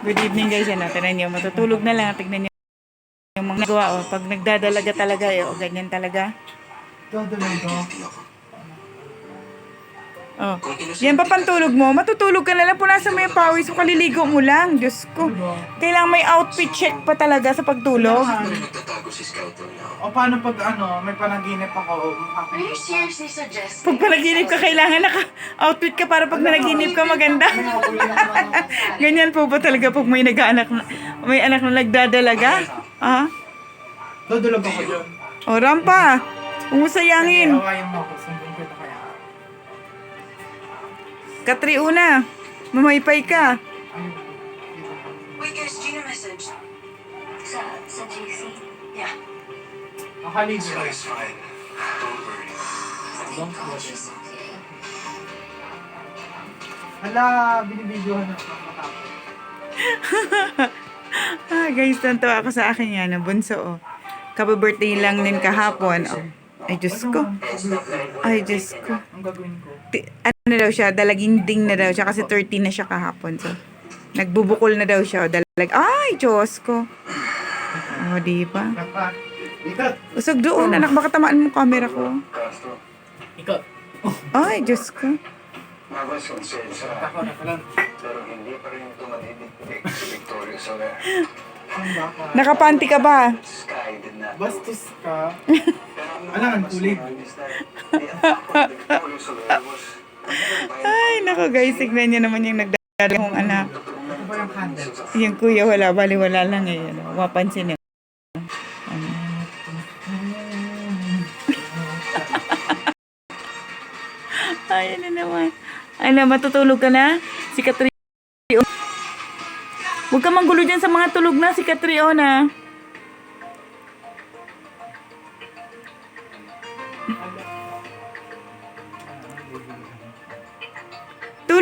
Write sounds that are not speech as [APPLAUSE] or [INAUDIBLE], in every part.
Good evening guys. Ano, tinan niyo, matutulog na lang. Tignan niyo yung mga nagawa. Oh. Pag nagdadalaga talaga, eh, oh, ganyan talaga. Dadalaga. Oh. Yan pa pantulog mo. Matutulog ka na lang. Punasan mo yung pawis mo. Kaliligo mo lang. Diyos ko. Kailangan may outfit check pa talaga sa pagtulog. O paano pag ano, may panaginip ako, Are you seriously suggesting? Pag panaginip ka, kailangan naka-outfit ka para pag nanaginip ka maganda. [LAUGHS] Ganyan po ba talaga pag may nag-anak na, may anak na nagdadalaga? Ah? Dudulog ako dyan. O, rampa. Umusayangin. Mo ako, Katriuna. Mamaypay ka. Wait guys, Gina message. Sa, sa GC? Yeah. Akalig ko. fine. Don't worry. Don't worry. She's okay. Hala, binibidyohan ako ng matapos. [LAUGHS] Ah, guys, tanto ako sa akin yan. Ang bunso, oh. Kaba-birthday lang din kahapon. Oh. Ay, Diyos ko. Ay, Diyos ko. Ang gagawin ko. Ano na daw siya, dalaginding na daw siya kasi 13 na siya kahapon. So, nagbubukol na daw siya. o Dalag, ay, Diyos ko. Oh, di ba? Usog doon, anak, baka tamaan mo camera ko. Ikot. Ay, Diyos ko. Nakapanti ka ba? Bastos ka. Pero ang [LAUGHS] Ay, nako guys, tignan niyo naman yung nagdadalawang anak. Ano ba yung kuya, wala, bali wala lang eh. Ano, mapansin niyo. Ano. Ay, ano naman. Ano, matutulog ka na? Si Katri... Huwag ka manggulo dyan sa mga tulog na, si Catriona.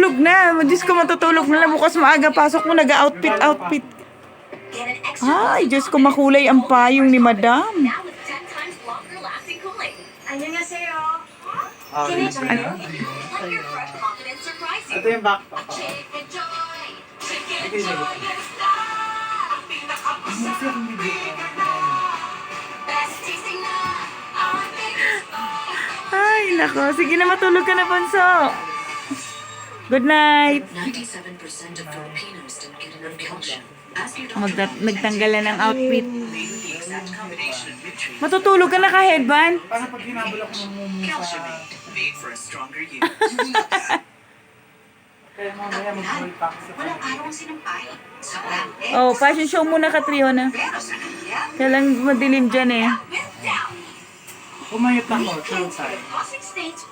matutulog na. Diyos ko, matutulog na lang. Bukas maaga pasok mo, nag-outfit, outfit. Ay, Diyos ko, makulay ang payong ni madam. Ano? Ito yung backpack. Ay, nako. Sige na, matulog ka na, Panso. Good night. 97% of Filipinos don't get enough calcium. Magda- nagtanggal na ng outfit. Matutulog ka na ka, headband. Paano pag hinabol ako ng mumu sa... made for a stronger you. [LAUGHS] Kaya mamaya mag-full pack sa. Oh, fashion show muna, sa kanya, Kailang madilim dyan eh. Down. Pumayot ako,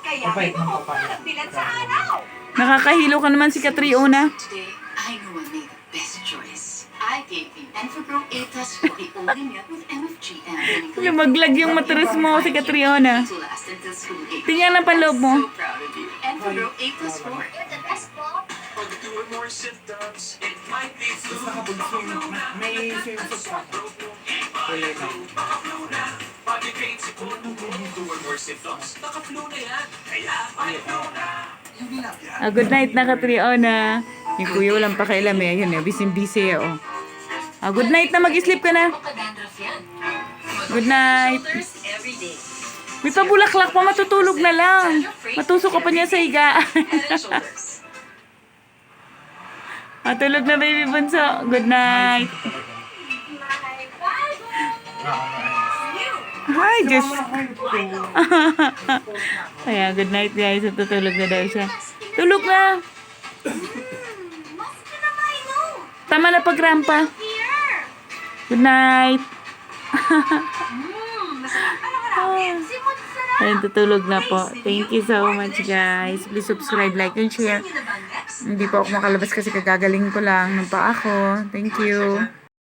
kaya Mabait na araw. Nakakahilo ka naman si Catriona. Today, I know I made the best choice. I gave you Enfagro A Plus for the only milk with MFG and Lumaglag [LAUGHS] yung mattress mo si age. Tingnan ang panloob mo. Enfagro A Plus 4. You're the best, Bob. Nakapag-swim. May swimsuit pa ako. Kulay na. Ah, good night na, Catriona. Yung kuya walang pakialam eh. Ayun eh, busy-busy eh. Oh. Ah, good night na, mag-sleep ka na. Yan. Good night. May pabulaklak pa, matutulog na lang. Matusok ka pa niya sa higa. [LAUGHS] Head and shoulders. Matulog na, baby bunso. Good night. Ah, maayos. Diyos. Ay, ito. Kaya, good night guys. Tutulog na daw siya. Tulog na. Tama na pagrampa. Good night. [LAUGHS] Ayun, tutulog na po. Thank you so much guys. Please subscribe, like, and share. Hindi po ako makalabas kasi kagagaling ko lang ng paa ko. Thank you.